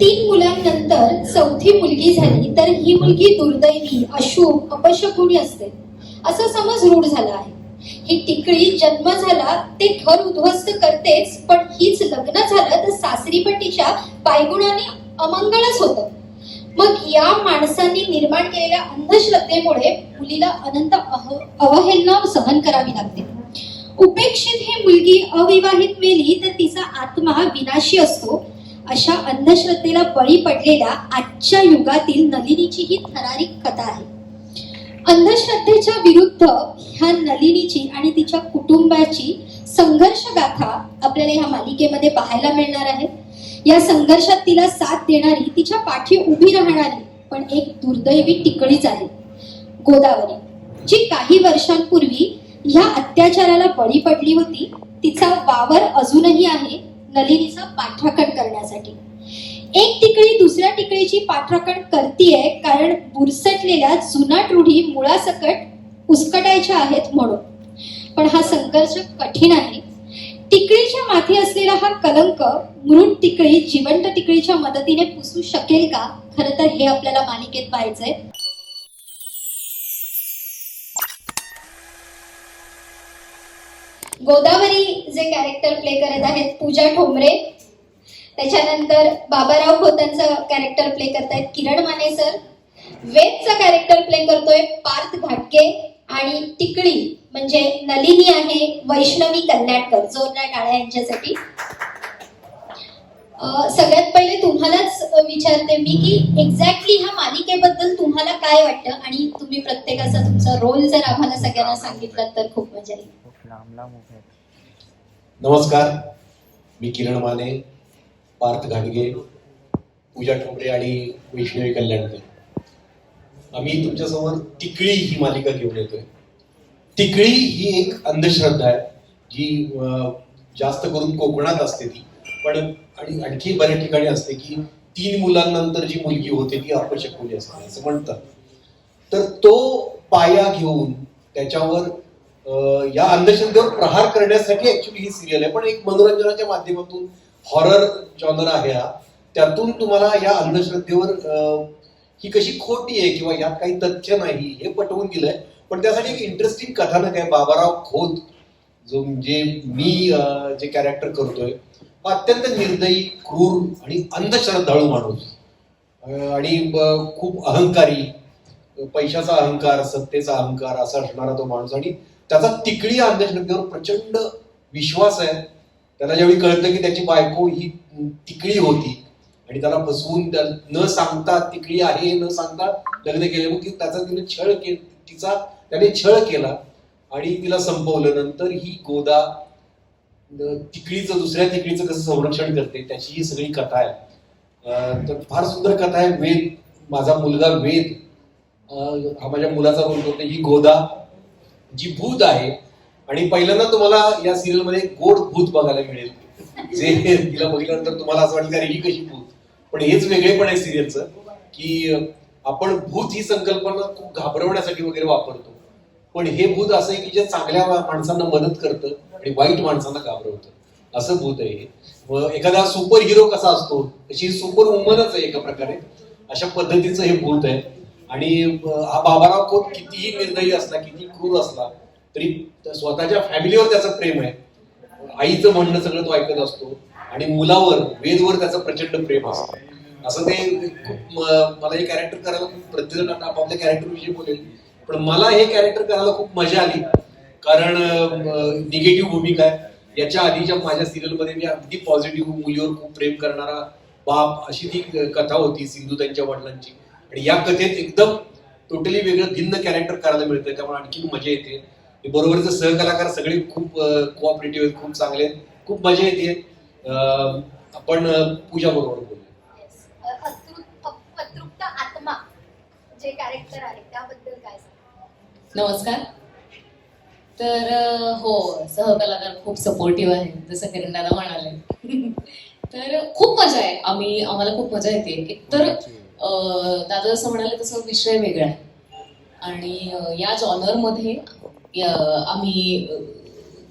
तीन मुलांनंतर चौथी मुलगी झाली तर ही मुलगी दुर्दैवी अशुभ अपशकुनी असते. असा समज रूढ झाला आहे. ही टिकळी जन्म झाला ते घर उद्ध्वस्त करतेच पण हीच लग्न झालं तर सासरी पण तिच्या पायगुणाने अमंगळच होतं. मग या माणसांनी निर्माण केलेल्या अंधश्रद्धेमुळे मुलीला अनंत अवहेलना सहन करावी लागते. उपेक्षित ही मुलगी अविवाहित मेली तर तिचा आत्मा विनाशी असतो. अशा अंधश्रद्धेला बळी पडलेल्या आजच्या युगातील नलिनीची ही थरारिक कथा आहे. अंधश्रद्धेच्या विरुद्ध ह्या नलिनीची आणि तिच्या कुटुंबाची संघर्ष गाथा आपल्याला ह्या मालिकेमध्ये पाहायला मिळणार आहे. या संघर्षात तिला साथ देणारी तिच्या पाठी उभी राहणारी पण एक दुर्दैवी टिकळीच आहे गोदावरी जी काही वर्षांपूर्वी ह्या अत्याचाराला बळी पडली होती. तिचा वावर अजूनही आहे. नलिनीचा पाठराखण करण्यासाठी. एक टिकळी दुसऱ्या टिकळीची पाठराखण करतीये कारण बुरसटलेल्या जुनाट रूढी मुळासकट उसकटायच्या आहेत म्हणून. पण हा संघर्ष कठीण आहे. टिकळीच्या माथी असलेला हा कलंक मृत टिकळी जिवंत टिकळीच्या मदतीने पुसू शकेल का? खरं तर हे आपल्याला मालिकेत पाहायचंय. गोदावरी जे कॅरेक्टर प्ले करत आहेत पूजा ठोंबरे. त्याच्यानंतर बाबाराव खोतांचं कॅरेक्टर प्ले करतायत किरण माने सर वेदचा कॅरेक्टर प्ले करतोय पार्थ घाटके आणि टिकळी म्हणजे नलिनी आहे वैष्णवी कल्याणकर जोरदार टाळ्या यांच्यासाठी. सगळ्यात पहिले तुम्हालाच विचारते मी की एक्झॅक्टली ह्या मालिकेबद्दल तुम्हाला काय वाटतं? आणि तुम्ही प्रत्येकाचा तुमचा रोल जर आम्हाला सगळ्यांना सांगितलं तर खूप मजा येईल. लांब लांब उभे नमस्कार मी किरण माने पार्थ घाटगे पूजा ठोंबरे आणि वैष्णवी कल्याणकर आम्ही तुमच्यासमोर टिकळी ही मालिका घेऊन येतोय. टिकळी ही एक अंधश्रद्धा आहे जी जास्त करून कोकणात असते ती. पण आणि आणखी बऱ्याच ठिकाणी असते की तीन मुलांनंतर जी मुलगी होते ती अपशकुली असते असं म्हणतात. तर तो पाया घेऊन त्याच्यावर या अंधश्रद्धेवर प्रहार करण्यासाठी ऍक्च्युली ही सिरियल आहे. पण एक मनोरंजनाच्या माध्यमातून हॉरर जॉनर आहे हा. त्यातून तुम्हाला या अंधश्रद्धेवर ही कशी खोटी आहे किंवा यात काही तथ्य नाही हे पटवून दिलंय. पण त्यासाठी एक इंटरेस्टिंग कथानक आहे बाबाराव खोत जो म्हणजे मी जे कॅरेक्टर करतोय अत्यंत निर्दयी क्रूर आणि अंधश्रद्धाळू माणूस. आणि खूप अहंकारी पैशाचा अहंकार सत्तेचा अहंकार असा असणारा तो माणूस. आणि त्याचा तिकडी अंधश्रद्धेवर प्रचंड विश्वास आहे. त्याला ज्यावेळी कळतं की त्याची बायको ही तिकडी होती आणि त्याला फसवून त्या- न सांगता तिकडी आहे न सांगता लग्न केले. मग ती- त्याचा तिने छळ के तिचा त्याने छळ केला आणि तिला संपवलं. नंतर ही गोदा तिकडीचं दुसऱ्या तिकडीचं कसं संरक्षण करते त्याची ही सगळी कथा आहे. तर फार सुंदर कथा आहे. वेद माझा मुलगा वेद हा माझ्या मुलाचा रोल करतो ही गोदा जी भूत आहे आणि पहिल्यांदा तुम्हाला या सिरियलमध्ये गोड भूत बघायला मिळेल. जे तिला बघितल्यानंतर तुम्हाला असं वाटतं अरे ही कशी भूत? पण हेच वेगळे पण आहे सिरियलचं की आपण भूत ही संकल्पना खूप घाबरवण्यासाठी वगैरे वापरतो. पण हे भूत असं आहे की जे चांगल्या माणसांना मदत करतं आणि वाईट माणसांना घाबरवतं. असं भूत आहे हे. व एखादा सुपर हिरो कसा असतो तशी सुपर वुमनच आहे एका प्रकारे. अशा पद्धतीचं हे भूत आहे. आणि हा बाबाराव खोत कितीही निर्दयी असला किती क्रूर असला तरी स्वतःच्या फॅमिलीवर त्याचं प्रेम आहे. आईचं म्हणणं सगळं तो ऐकत असतो. आणि मुलावर वेदवर त्याचं प्रचंड प्रेम असतं. असं ते खूप मला हे कॅरेक्टर करायला खूप प्रत्येक आपापल्या कॅरेक्टर विषयी बोलेल. पण मला हे कॅरेक्टर करायला खूप मजा आली. कारण निगेटिव्ह भूमिका आहे. याच्या आधीच्या माझ्या सिरियलमध्ये मी अगदी पॉझिटिव्ह मुलीवर खूप प्रेम करणारा बाप अशी ती कथा होती सिंधू त्यांच्या वडिलांची. आणि या कथेत एकदम टोटली वेगळं भिन्न कॅरेक्टर करायला मिळतं त्यामुळे आणखी मजा येते. बरोबरचे सहकलाकार सगळे खूप कोऑपरेटिव्ह आहेत खूप चांगले आहेत. खूप मजा येते. आपण पूजा बरोबर बोलू आत्मा जे कॅरेक्टर आहे त्याबद्दल काय नमस्कार. तर हो सहकलाकार खूप सपोर्टिव्ह आहे जसं किरण दादा म्हणाले. तर खूप मजा आहे. आम्ही आम्हाला खूप मजा येते. एकतर दादा जसं म्हणाले तसं विषय वेगळा आहे. आणि या जॉनरमध्ये आम्ही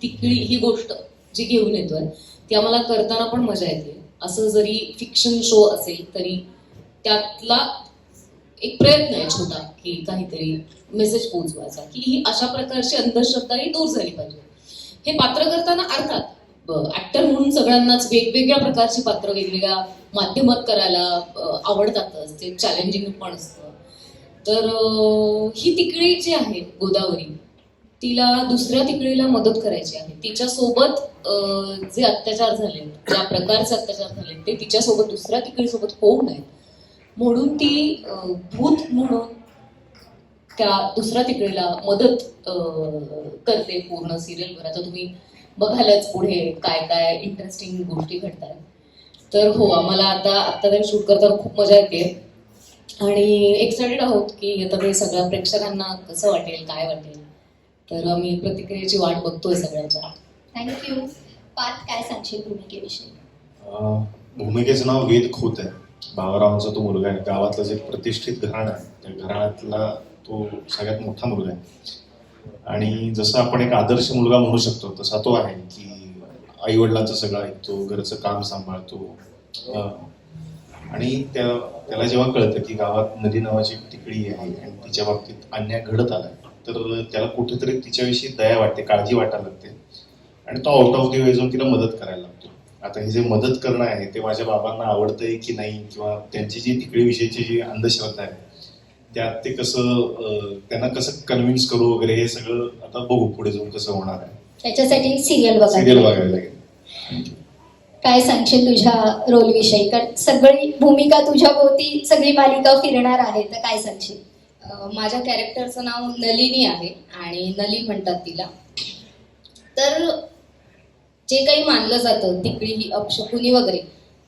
तिकडी ही गोष्ट जी घेऊन येतोय ती आम्हाला करताना पण मजा येते. असं जरी फिक्शन शो असेल तरी त्यातला एक प्रयत्न आहे छोटा की काहीतरी मेसेज पोहोचवायचा की ही अशा प्रकारची अंधश्रद्धा ही दूर झाली पाहिजे. हे पात्र करताना अर्थात ऍक्टर म्हणून सगळ्यांनाच वेगवेगळ्या प्रकारची पात्र वेगवेगळ्या माध्यमात करायला आवडतातच ते चॅलेंजिंग पण असतं. तर ही तिकडी जी आहे गोदावरी तिला दुसऱ्या तिकडीला मदत करायची आहे. तिच्यासोबत जे अत्याचार झाले ज्या प्रकारचे अत्याचार झाले ते तिच्यासोबत दुसऱ्या तिकडीसोबत होऊ नये म्हणून ती भूत म्हणून त्या दुसऱ्या तिकडीला मदत करते पूर्ण सिरियलवर आता तुम्ही बघालच पुढे काय काय इंटरेस्टिंग गोष्टी घडतात तर हो आम्हाला आता आत्ता ते शूट करताना खूप मजा येते. आणि एक्सायटेड आहोत की आता ते सगळ्या प्रेक्षकांना कसं वाटेल काय वाटेल. तर आम्ही प्रतिक्रियेची वाट बघतोय सगळ्यांच्या. थँक्यू पाच काय सांगशील भूमिकेविषयी? अं, भूमिकेचं नाव वेद खोत आहे. बाबारावांचा तो मुलगा आहे. गावातलं जे प्रतिष्ठित घराणं आहे. त्या घराण्यातला तो सगळ्यात मोठा मुलगा आहे. आणि जसं आपण एक आदर्श मुलगा म्हणू शकतो तसा तो आहे की आई वडिलांचं सगळं ऐकतो घरचं काम सांभाळतो. आणि त्या त्याला जेव्हा कळतं की गावात नदी नावाची एक तिकडी आहे आणि तिच्या बाबतीत अन्याय घडत आलाय तर त्याला कुठेतरी तिच्याविषयी दया वाटते काळजी वाटायला लागते. आणि तो आउट ऑफ दी वे जाऊन तिला मदत करायला लागतो. आता हे जे मदत करणं आहे ते माझ्या बाबांना आवडतंय की नाही किंवा त्यांची जी तिकडे विषयीची जी अंधश्रद्धा आहे त्यात ते कसं त्यांना कसं कन्व्हिन्स करू वगैरे हे सगळं आता बघू पुढे जाऊन कसं होणार आहे. त्याच्यासाठी सिरियल सिरियल बघा बघायला लागेल. काय सांगशील तुझ्या रोल विषयी कारण सगळी भूमिका तुझ्या भोवती सगळी मालिका फिरणार आहे तर काय सांगशील? माझ्या कॅरेक्टरचं नाव नलिनी आहे आणि नली म्हणतात तिला. तर जे काही मानलं जातं तिकडी ही अपशकुनी वगैरे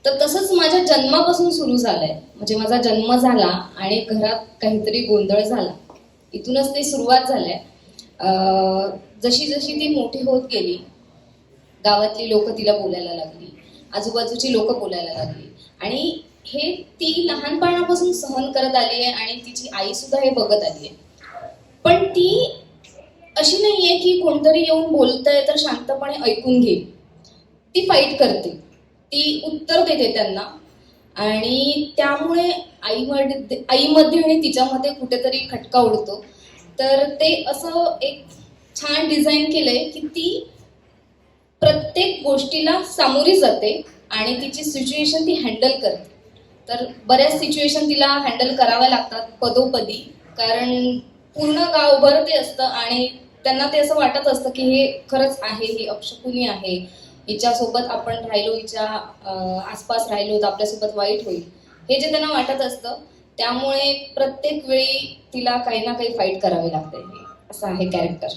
तर तसंच माझ्या जन्मापासून सुरू झालंय. म्हणजे माझा जन्म झाला आणि घरात काहीतरी गोंधळ झाला. इथूनच ते सुरुवात झालंय. जशी जशी ती मोठी होत गेली गावातली लोक तिला बोलायला लागली आजूबाजूची लोक बोलायला लागली आणि हे ती लहानपणापासून सहन करत आली आहे आणि तिची आई सुद्धा हे बघत आली आहे. पण ती अशी नाहीये की कोणतरी येऊन बोलतंय तर शांतपणे ऐकून घेईल. ती फाईट करते. ती उत्तर देते त्यांना. आणि त्यामुळे आईमध्ये आईमध्ये आणि तिच्यामध्ये कुठेतरी खटका उडतो. तर ते असं एक छान डिझाईन केलंय की ती प्रत्येक गोष्टीला सामोरी जाते आणि तिची सिच्युएशन ती हँडल करते. तर बऱ्याच सिच्युएशन तिला हँडल कराव्या लागतात पदोपदी कारण पूर्ण गाव भर ते असतं आणि त्यांना ते असं वाटत असतं की हे खरंच आहे ही अपशकुनी आहे. हिच्यासोबत आपण राहिलो हिच्या आसपास राहिलो तर आपल्यासोबत वाईट होईल. हे जे त्यांना वाटत असतं त्यामुळे प्रत्येक वेळी तिला काही ना काही फाईट करावी लागते. असं आहे कॅरेक्टर